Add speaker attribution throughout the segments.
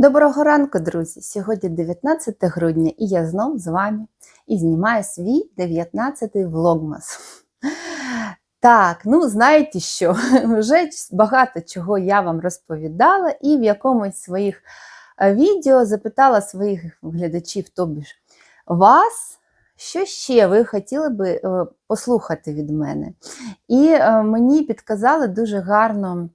Speaker 1: Доброго ранку, друзі! Сьогодні 19 грудня і я знов з вами і знімаю свій 19-й влогмас. Так, ну знаєте що, вже багато чого я вам розповідала, і в якомусь своїх е, відео запитала своїх глядачів, тобі ж вас, що ще ви хотіли би е, послухати від мене. І е, мені підказали дуже гарну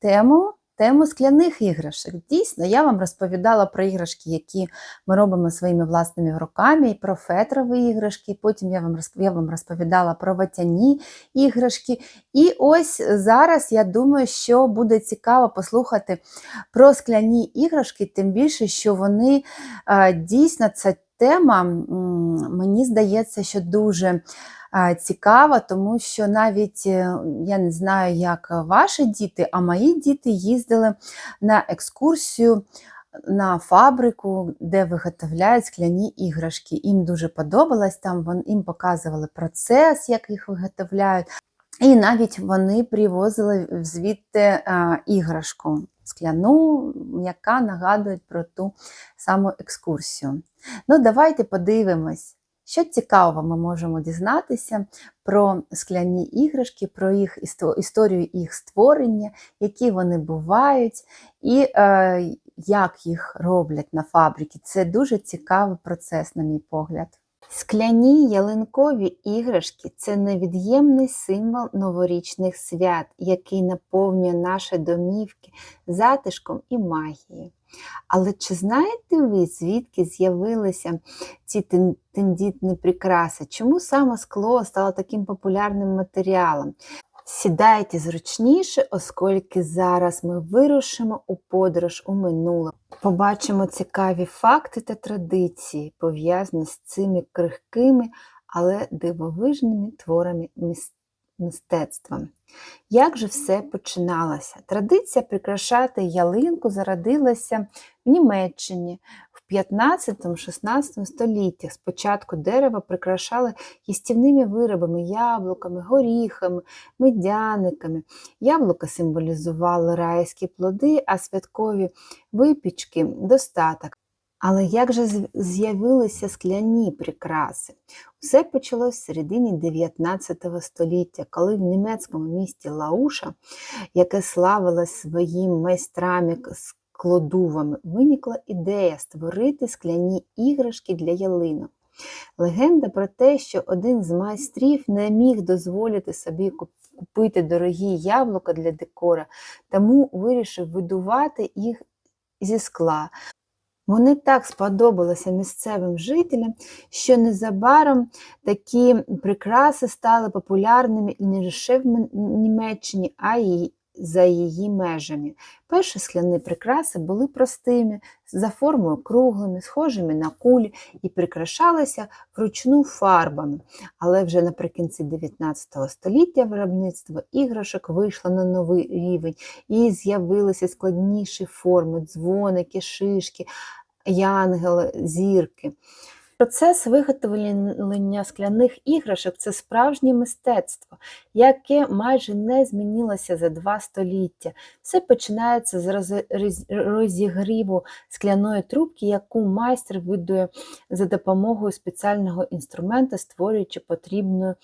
Speaker 1: тему. Тему скляних іграшок. Дійсно, я вам розповідала про іграшки, які ми робимо своїми власними руками, і про фетрові іграшки. Потім я вам я вам розповідала про ватяні іграшки. І ось зараз я думаю, що буде цікаво послухати про скляні іграшки, тим більше, що вони дійсно ця тема, мені здається, що дуже цікава, тому що навіть е, я не знаю, як ваші діти, а мої діти їздили на екскурсію. На фабрику, де виготовляють скляні іграшки. Їм дуже подобалось там, їм показували процес, як їх виготовляють. І навіть вони привозили звідти іграшку скляну, яка нагадує про ту саму екскурсію. Ну, давайте подивимось, що цікавого ми можемо дізнатися про скляні іграшки, про їх історію їх створення, які вони бувають, і е, як їх роблять на фабриці. Це дуже цікавий процес, на мій погляд. Скляні ялинкові іграшки це невід'ємний символ новорічних свят, який наповнює наші домівки затишком і магією. Але чи знаєте ви, звідки з'явилися ці тендітні прикраси? Чому саме скло стало таким популярним матеріалом? Сідайте зручніше, оскільки зараз ми вирушимо у подорож у минуле. Побачимо цікаві факти та традиції, пов'язані з цими крихкими, але дивовижними творами мистецтва. Як же все починалося? Традиція прикрашати ялинку зародилася в Німеччині в 15-16 століттях. Спочатку дерева прикрашали їстівними виробами, яблуками, горіхами, медяниками. Яблука символізували райські плоди, а святкові випічки достаток. Але як же з'явилися скляні прикраси? Усе почалось в середині 19 століття, коли в німецькому місті Лауша, яке славилось своїм майстрами складувами, виникла ідея створити скляні іграшки для ялинок. Легенда про те, що один з майстрів не міг дозволити собі купити дорогі яблука для декора, тому вирішив видувати їх зі скла. Вони так сподобалися місцевим жителям, що незабаром такі прикраси стали популярними не лише в Німеччині, а й за її межами. Перші скляні прикраси були простими, за формою круглими, схожими на кулі і прикрашалися вручну фарбами. Але вже наприкінці 19 століття виробництво іграшок вийшло на новий рівень і з'явилися складніші форми, дзвоники, шишки, янгели, зірки. Процес виготовлення скляних іграшок це справжнє мистецтво, яке майже не змінилося за два століття. Все починається з розігріву скляної трубки, яку майстер видує за допомогою спеціального інструмента, створюючи потрібну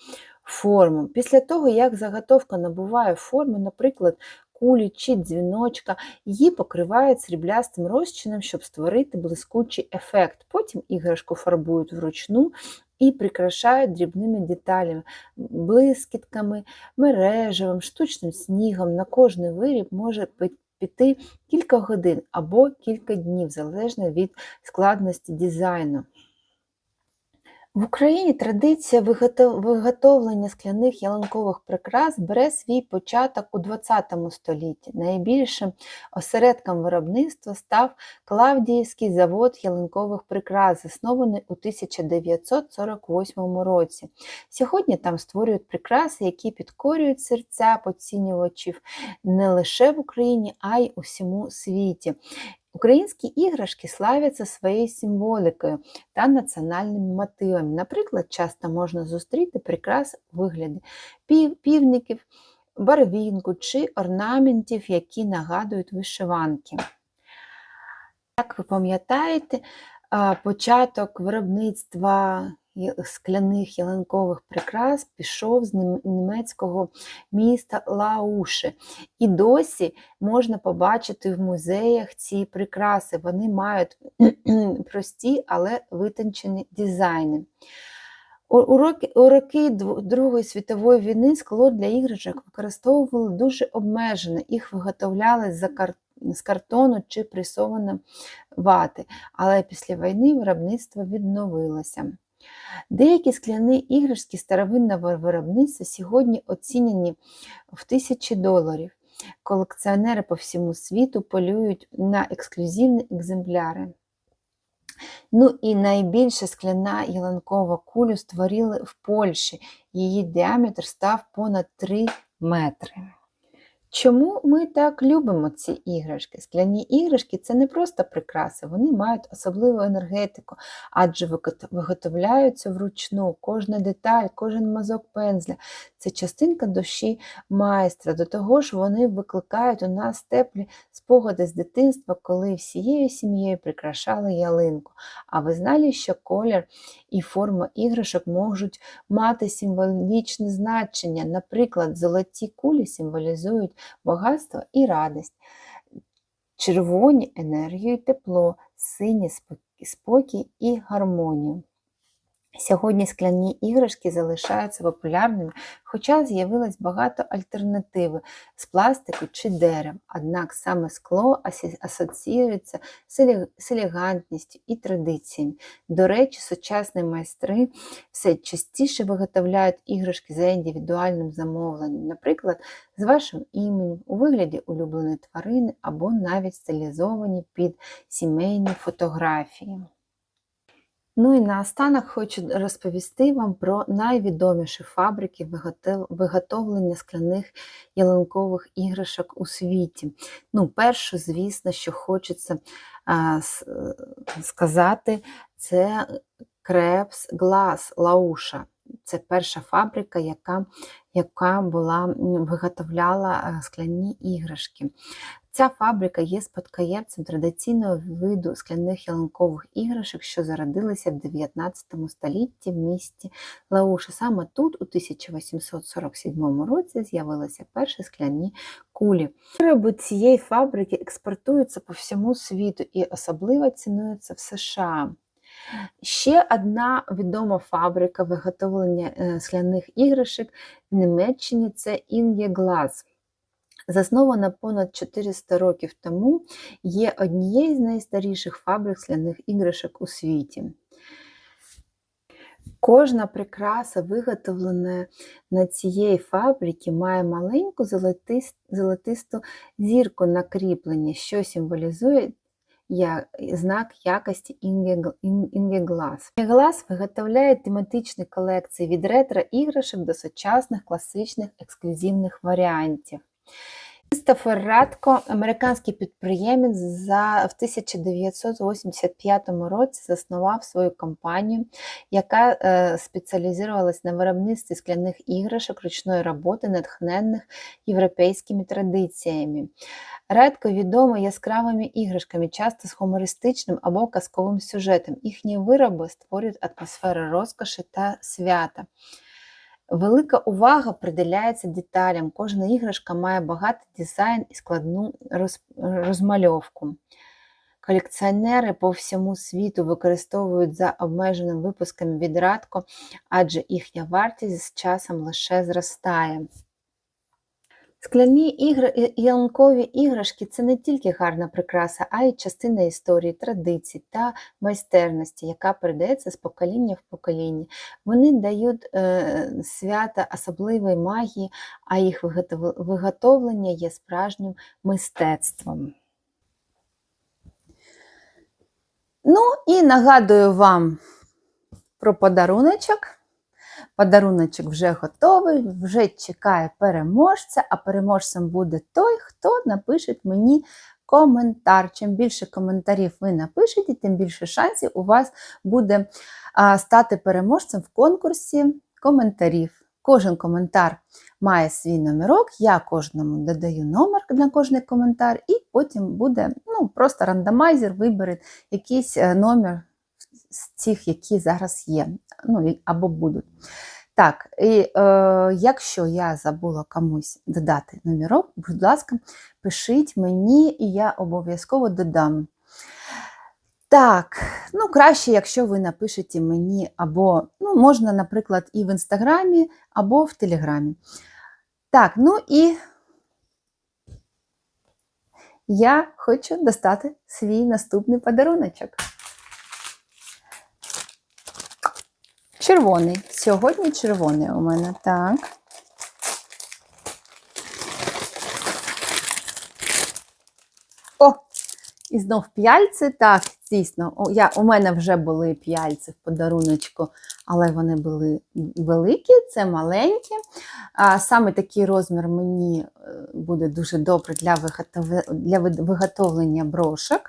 Speaker 1: форму. Після того, як заготовка набуває форми, наприклад, кулі чи дзвіночка, її покривають сріблястим розчином, щоб створити блискучий ефект. Потім іграшку фарбують вручну і прикрашають дрібними деталями, блискітками, мережевим, штучним снігом. На кожний виріб може піти кілька годин або кілька днів, залежно від складності дизайну. В Україні традиція виготовлення скляних ялинкових прикрас бере свій початок у ХХ столітті. Найбільшим осередком виробництва став Клавдіївський завод ялинкових прикрас, заснований у 1948 році. Сьогодні там створюють прикраси, які підкорюють серця поцінювачів не лише в Україні, а й у всьому світі. Українські іграшки славяться своєю символікою та національними мотивами. Наприклад, часто можна зустріти прикрас вигляди пів, півників, барвінку чи орнаментів, які нагадують вишиванки. Як ви пам'ятаєте, початок виробництва скляних ялинкових прикрас пішов з німецького міста Лауше. І досі можна побачити в музеях ці прикраси. Вони мають прості, але витончені дизайни. У, роки, Другої світової війни скло для іграшок використовували дуже обмежено. Їх виготовляли за кар... з картону чи пресованої вати, але після війни виробництво відновилося. Деякі скляні іграшки старовинного виробництва сьогодні оцінені в тисячі доларів. Колекціонери по всьому світу полюють на ексклюзивні екземпляри. Ну і найбільша скляна ялинкова кулю створили в Польщі. Її діаметр став понад 3 метри. Чому ми так любимо ці іграшки? Скляні іграшки це не просто прикраси, вони мають особливу енергетику, адже виготовляються вручну. Кожна деталь, кожен мазок пензля це частинка душі майстра. До того ж, вони викликають у нас теплі спогади з дитинства, коли всією сім'єю прикрашали ялинку. А ви знали, що колір і форма іграшок можуть мати символічне значення. Наприклад, золоті кулі символізують багатство і радість, червоні енергію і тепло, сині спокій- і гармонію. Сьогодні скляні іграшки залишаються популярними, хоча з'явилось багато альтернативи з пластику чи дерев. Однак саме скло асоціюється з елегантністю і традиціями. До речі, сучасні майстри все частіше виготовляють іграшки за індивідуальним замовленням, наприклад, з вашим іменем, у вигляді улюбленої тварини або навіть стилізовані під сімейні фотографії. Ну і наостанок хочу розповісти вам про найвідоміші фабрики виготовлення скляних ялинкових іграшок у світі. Ну, першу, звісно, що хочеться а, сказати, це Крепс Глас Лауша. Це перша фабрика, яка, яка була, виготовляла е, скляні іграшки. Ця фабрика є спадкоємцем традиційного виду скляних ялинкових іграшок, що зародилися в 19 столітті в місті Лауша. Саме тут, у 1847 році, з'явилися перші скляні кулі. Вироби цієї фабрики експортуються по всьому світу і особливо цінуються в США. Ще одна відома фабрика виготовлення е, скляних іграшок в Німеччині це Інге Глаз. Заснована понад 400 років тому, є однією з найстаріших фабрик скляних іграшок у світі. Кожна прикраса, виготовлена на цієї фабрики, має маленьку золотисту зірку на кріпленні, що символізує знак якості Інге Гл- Ін- Інге Глас. Інге Глас виготовляє тематичні колекції від ретро-іграшок до сучасних класичних ексклюзивних варіантів. Кристофер Радко, американський підприємець, за, в 1985 році заснував свою компанію, яка е, спеціалізувалась на виробництві скляних іграшок ручної роботи, натхненних європейськими традиціями. Редко відомий яскравими іграшками, часто з гумористичним або казковим сюжетом. Їхні вироби створюють атмосферу розкоші та свята. Велика увага приділяється деталям. Кожна іграшка має багатий дизайн і складну роз- розмальовку. Колекціонери по всьому світу використовують за обмеженим випуском від адже їхня вартість з часом лише зростає. Скляні ігри ялинкові іграшки це не тільки гарна прикраса, а й частина історії, традицій та майстерності, яка передається з покоління в покоління. Вони дають е, свята особливої магії, а їх виготовлення є справжнім мистецтвом. Ну і нагадую вам про подаруночок. Подаруночок вже готовий, вже чекає переможця, а переможцем буде той, хто напише мені коментар. Чим більше коментарів ви напишете, тим більше шансів у вас буде стати переможцем в конкурсі коментарів. Кожен коментар має свій номерок, я кожному додаю номер на кожний коментар, і потім буде ну, просто рандомайзер вибере якийсь е, номер з цих, які зараз є, ну, або будуть. Так, і е, якщо я забула комусь додати номерок, будь ласка, пишіть мені, і я обов'язково додам. Так, ну краще, якщо ви напишете мені, або ну, можна, наприклад, і в інстаграмі, або в телеграмі. Так, ну і я хочу достати свій наступний подаруночок. Червоний. Сьогодні червоний у мене. Так. О! І знов п'яльці. Так, дійсно, о, я, у мене вже були п'яльці в подаруночку, але вони були великі, це маленькі. А, саме такий розмір мені е, буде дуже добре для, виготов... для виготовлення брошок.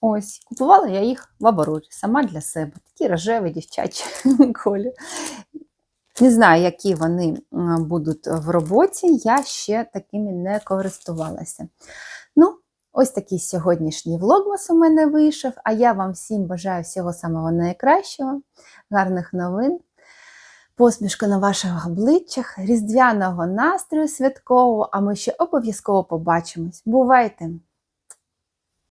Speaker 1: Ось, купувала я їх в обороті, сама для себе. Такі рожеві дівчачі колір. Не знаю, які вони будуть в роботі, я ще такими не користувалася. Ну, ось такий сьогоднішній влогмас у мене вийшов. А я вам всім бажаю всього самого найкращого, гарних новин, посмішка на ваших обличчях, різдвяного настрою святкового, а ми ще обов'язково побачимось. Бувайте!